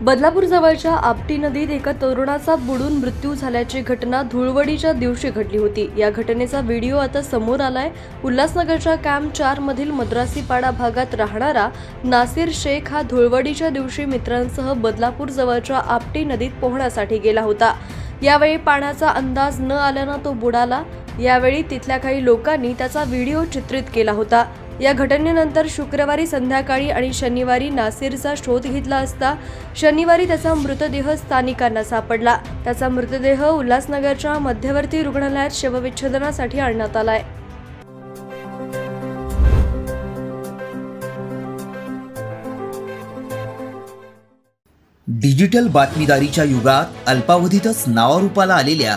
बदलापूर जवळच्या आपटी नदीत एका तरुणाचा बुडून मृत्यू झाल्याची घटना धुळवडीच्या दिवशी घडली होती. या घटनेचा व्हिडिओ आता समोर आलाय. उल्हासनगरच्या कॅम्प चार मधील मद्रासीपाडा भागात राहणारा नासिर शेख हा धुळवडीच्या दिवशी मित्रांसह बदलापूर जवळच्या आपटी नदीत पोहण्यासाठी गेला होता. यावेळी पाण्याचा अंदाज न आल्यानं तो बुडाला. यावेळी तिथल्या काही लोकांनी त्याचा व्हिडिओ चित्रित केला होता. या घटनेनंतर शुक्रवारी संध्याकाळी आणि शनिवारी नासिरचा शोध घेतला असता शनिवारी त्याचा मृतदेह स्थानिकांना सापडला. त्याचा मृतदेह उल्हासनगरच्या मध्यवर्ती रुग्णालयात शवविच्छेदनासाठी आणण्यात आलाय. डिजिटल बातमीदारीच्या युगात अल्पावधीतच नावारूपाला आलेल्या